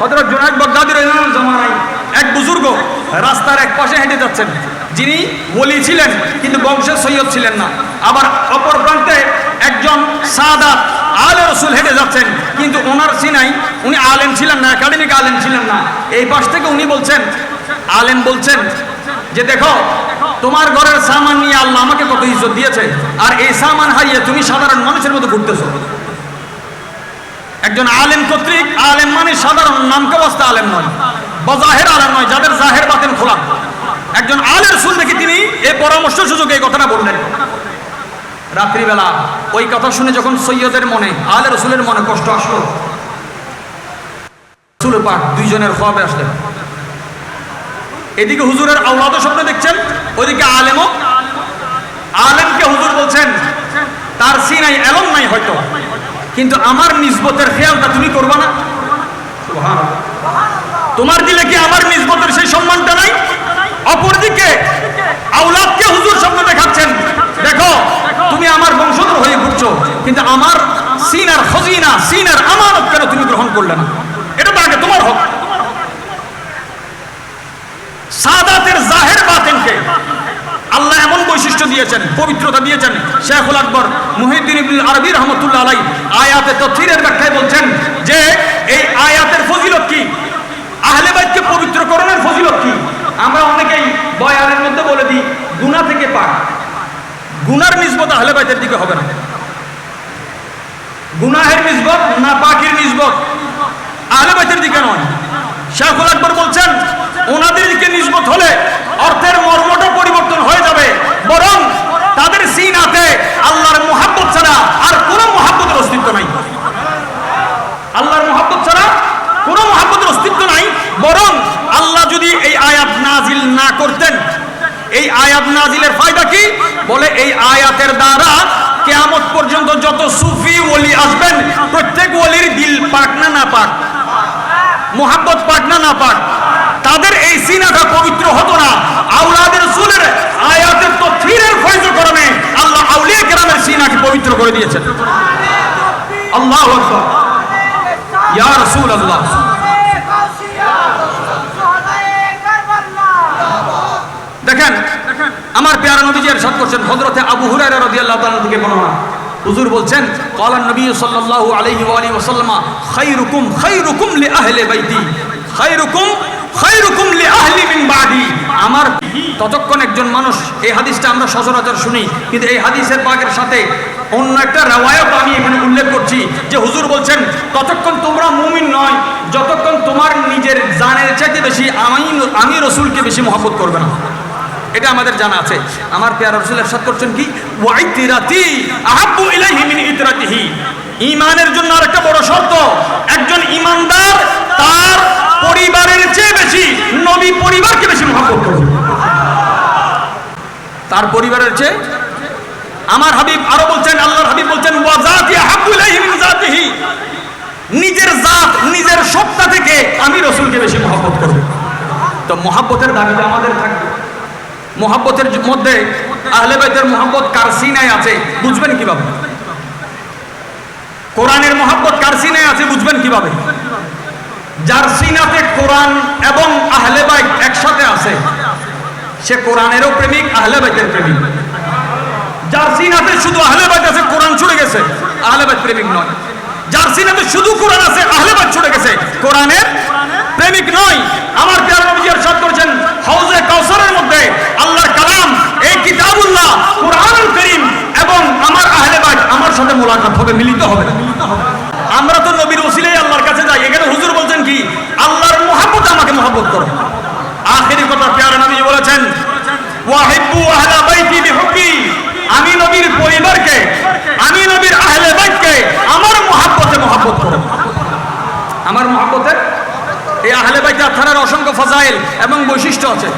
হজরত জোনায়দ বাগদাদির জমানায় এক বুজুর্গ রাস্তার এক পাশে হেঁটে যাচ্ছেন। যিনি ওলি ছিলেন, কিন্তু বংশের সৈয়দ ছিলেন না। আবার অপর প্রান্তে একজন সাদাত আলে রসুল হেঁটে যাচ্ছেন, কিন্তু ওনার সিনাই উনি আলেম ছিলেন না, একাডেমিক আলেম ছিলেন না। এই পাশ থেকে উনি বলছেন, আলেম বলছেন যে, দেখো, তোমার ঘরের সামান নিয়ে আল্লাহ আমাকে কত ইজ্জত দিয়েছে, আর এই সামান হারিয়ে তুমি সাধারণ মানুষের মতো ঘুরতেছো। একজন আলেম কর্তৃক, আলেম মানে সাধারণ নামকে বস্তা আলেম নয়। বজাহের আলেম নয়, যাদের জাহের বাতেন খোলা। একজন আলের শুন দেখি তিনি এই পরামর্শ সুযোগে এই কথাটা বললেন? রাত্রিবেলা ওই কথা শুনে যখন সৈয়দের মনে, আলে রসুলের মনে কষ্ট আসলো রসুল দুইজনের খোয়াবে আসলেন। এদিকে হুজুরের আওলাদ স্বপ্ন দেখছেন ওইদিকে আলেমও। আলেমকে হুজুর বলছেন, তার সিনাই এলম নাই হয়তো। কিন্তু আমার নিজবতের খেয়ালটা তুমি করবা না। তোমার দিলে কি আমার নিজবতের সেই সম্মানটা নাই? অপরদিকে আউলাদকে হুজুর স্বপ্ন দেখাচ্ছেন। দেখো তুমি আমার বংশধর হয়ে ঘুরছো কিন্তু আমার সিনার খজিনা সিনার আমানত কেন তুমি গ্রহণ করলে না এটা তো আগে তোমার হক সাদাতের জাহের বাতেনকে আল্লাহ এমন বৈশিষ্ট্য দিয়েছেন, পবিত্রতা দিয়েছেন শেখুল আকবর মুহিউদ্দিন ইবনুল আরবি রহমতুল্লাহ আলাই আয়াতে তফসিরের ব্যাখ্যায় বলছেন যে এই আয়াতের ফজিলত কি? আহলে বাইতকে পবিত্রকরণের ফজিলত কি? আমরা অনেকেই বয়ানের মধ্যে বলে দিই, গুনাহ থেকে পাক। গুনার নিসবত আহলে বাইতের দিকে হবে না। গুনাহের নিসবত না পাকের নিসবত আহলে বাইতের দিকে নয়। শেখুল আকবর বলছেন, ওনাদের দিকে নিসবত হলে অর্থের মর্মটা পরিবর্তন হয়ে যাবে বরং তাদের সিনাতে আল্লাহর মোহাব্বত ছাড়া আর কোনো মোহাব্বতের অস্তিত্ব নাই আল্লাহর মোহাব্বত ছাড়া কোনো মোহাব্বতের অস্তিত্ব নাই বরং আল্লাহ যদি এই আয়াত নাজিল না করতেন, এই আয়াত নাজিলের ফায়দা কি? বলে এই আয়াতের দ্বারা কেয়ামত পর্যন্ত যত সুফি ওলি আসবেন, প্রত্যেক ওলির দিল পাক না না পাক? মোহাব্বত পাক না না পাক? তাদের এই সিনাটা পবিত্র হতো না। আউলাদের রসুলের আয়াতের তো থিরের ফয়জ করণে আল্লাহ আউলিয়া কেরামের সিনাকে পবিত্র করে দিয়েছেন। আল্লাহ ইয়া রাসূল দেখেন, আমার পেয়ারা নবীজি এরশাদ করছেন হযরতে আবু হুরায়রা থেকে বর্ণনা। হুজুর বলছেন, ক্বালা নবী সাল্লাল্লাহু আলাইহি ওয়া আলিহি ওয়াসাল্লাম, খায়রুকুম খায়রুকুম লি আহলি বাইতি, খায়রুকুম লি আহলি বাদি। আমার ততক্ষণ একজন মানুষ, এই হাদিসটা আমরা সচরাচর শুনি, কিন্তু এই হাদিসের পাকের সাথে অন্য একটা রেওয়ায়ত আমি এখানে উল্লেখ করছি, যে হুজুর বলছেন, ততক্ষণ তোমরা মুমিন নয়, যতক্ষণ তোমার নিজের জানের চাইতে বেশি আমি আমি রসুলকে বেশি মহব্বত করবে না। এটা আমাদের জানা আছে। আমার পেয়ার রসুল এরশাদ করছেন কি? ওয়াইতিরাতি আহাব্বু ইলাইহি মিন ইতরাতিহি। ঈমানের জন্য আরেকটা বড় শর্ত, একজন ঈমানদার তার পরিবারের চেয়ে বেশি নবী পরিবারকে বেশি মহব্বত করবে তার পরিবারের চেয়ে? আমার হাবিব আরও বলছেন, আল্লাহর হাবিব বলছেন ওয়াজাতি আহাব্বু ইলাইহি মিন জাতিহি নিজের জাত, নিজের সত্তা থেকে আমি রসুলকে বেশি মহব্বত করব। তো মহাব্বতের দাবিটা আমাদের থাকবে। মোহাব্বতের মধ্যে আহলে বাইতের মোহাব্বত কার সিনায় আছে, বুঝবেন কীভাবে? কোরআনের মোহাব্বত কার সিনায় আছে, বুঝবেন কীভাবে? যার সিনাতে কোরআন এবং আহলে বাইত একসাথে আছে, সে কোরআনেরও প্রেমিক, আহলে বাইতের প্রেমিক। যার সিনাতে শুধু আহলে বাইত আছে, কোরআন ছুড়ে গেছে, আহলে বাইত প্রেমিক নয়। যার সিনাতে শুধু কোরআন আছে, আহলে বাইত ছুড়ে গেছে, কোরআনের প্রেমিক নয়। আমার প্যারা নবী ইরশাদ করেছেন হাউজে কাউসারের মধ্যে আল্লাহর কালাম এই কিতাবুল্লাহ কোরআনুল করিম এবং আমার আহলে সাথে মোলাকাত হবে, মিলিত হবে আমরা তো নবীর ওসিলেই আল্লাহর কাছে যাই। এখানে হুজুর বলছেন কি? আল্লাহর মোহাব্বত আমাকে মোহাব্বত করো। আখেরি কথা প্যারা নবী বলেছেন? ওয়াহিব্বু আহলা বাইতি বিহুব্বি। আমি নবীর পরিবারকে, আমি নবীর আহলে বাইতকে আমার মোহাব্বতে মোহাব্বত করো। আমার মহাব্বতের এই আহলে বাইতে থানার অসংখ্য ফাজাইল এবং বৈশিষ্ট্য আছে।